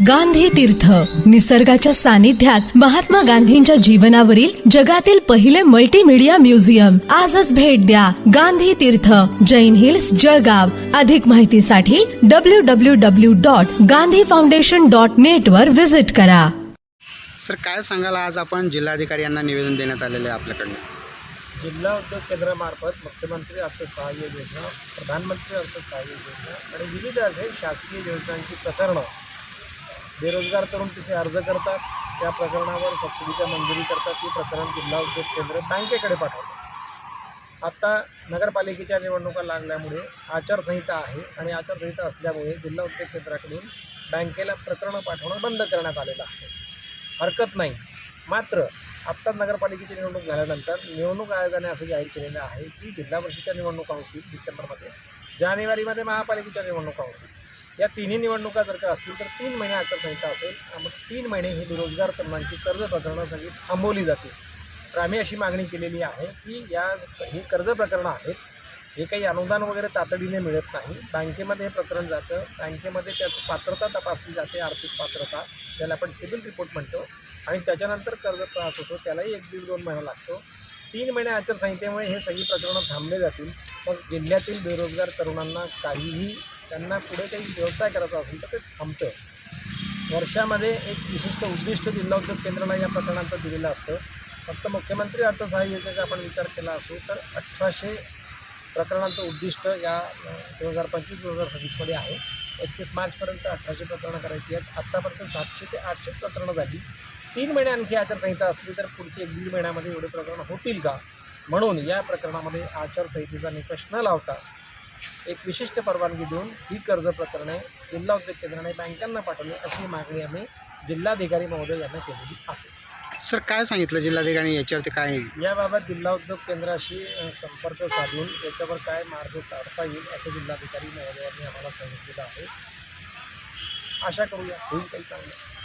गांधी तीर्थ. निसर्गाच्या सानिध्यात महात्मा गांधींच्या जीवनावरील जगातील पहिले मल्टीमीडिया म्युझियम आजच भेट द्या गांधी तीर्थ. जैन हिल्स जळगाव. अधिक माहितीसाठी W W W dot Gandhi foundation dot net वर विजिट करा. सर काय सांगाल आज आपण जिल्हाधिकारी यांना निवेदन देण्यात आलेलं आहे आपल्याकडनं? जिल्हा उद्योग केंद्रामार्फत मुख्यमंत्री अर्थसहाय्य योजना प्रधानमंत्री अर्थसहाय्य योजना आणि विविध असे शासकीय योजनांची प्रकरणं बेरोजगार तरुण तिथे अर्ज करतात. त्या प्रकरणावर सबसिडीच्या मंजुरी करतात. ती प्रकरण जिल्हा उद्योग केंद्र बँकेकडे पाठवतात. आत्ता नगरपालिकेच्या निवडणुका लागल्यामुळे आचारसंहिता आहे आणि आचारसंहिता असल्यामुळे जिल्हा उद्योग केंद्राकडून बँकेला प्रकरणं पाठवणं बंद करण्यात आलेलं आहे. हरकत नाही. मात्र आत्ता नगरपालिकेची निवडणूक झाल्यानंतर निवडणूक आयोगाने असं जाहीर केलेलं आहे की जिल्हा परिषदेच्या निवडणुका होतील डिसेंबरमध्ये. जानेवारीमध्ये महापालिकेच्या निवडणुका होतील. या तिन्ही निवडणुका जर का असतील तर तीन महिने आचारसंहिता असेल. मग तीन महिने ही बेरोजगार तरुणांची कर्ज प्रकरणासाठी सगळी थांबवली जातील तर आम्ही अशी मागणी केलेली आहे की या ही कर्ज प्रकरणं आहेत. हे काही अनुदान वगैरे तातडीने मिळत नाही. बँकेमध्ये हे प्रकरण जातं. बँकेमध्ये त्याची पात्रता तपासली जाते आर्थिक पात्रता. त्याला आपण सिबिल रिपोर्ट म्हणतो. आणि त्याच्यानंतर कर्ज त्रास होतो. त्यालाही एक दीड दोन महिना लागतो. तीन महिने आचारसंहितेमुळे हे सगळी प्रकरणं थांबले जातील. मग जिल्ह्यातील बेरोजगार तरुणांना काहीही त्यांना पुढे काही व्यवसाय करायचा असेल तर ते थांबतं. वर्षामध्ये एक विशिष्ट उद्दिष्ट जिल्हा उद्योग केंद्राला या प्रकरणाचं दिलेलं असतं. फक्त मुख्यमंत्री अर्थसहाय्य योजनेचा आपण विचार केला असू तर अठराशे प्रकरणांचं उद्दिष्ट या दोन हजार पंचवीस दोन हजार सव्वीसमध्ये आहे. एकतीस मार्चपर्यंत अठराशे प्रकरणं करायची आहेत. आत्तापर्यंत सातशे ते आठशे प्रकरणं झाली. तीन महिने आणखी आचारसंहिता असली तर पुढची एक दीड महिन्यामध्ये एवढे प्रकरणं होतील का? म्हणून या प्रकरणामध्ये आचारसंहितेचा निकष न लावता एक विशिष्ट परवानगी देऊन ही कर्ज प्रकरणे जिल्हा उद्योग केंद्राने बँकांना पाठवली अशी मागणी आम्ही जिल्हाधिकारी महोदय यांना केलेली आहे. सर काय सांगितलं जिल्हाधिकारी याच्यावरती काय? याबाबत जिल्हा उद्योग केंद्राशी अ, संपर्क साधून याच्यावर काय मार्ग काढता येईल असं जिल्हाधिकारी महोदयांनी आम्हाला सांगितलेलं आहे. आशा करूया होईल काही चांगलं.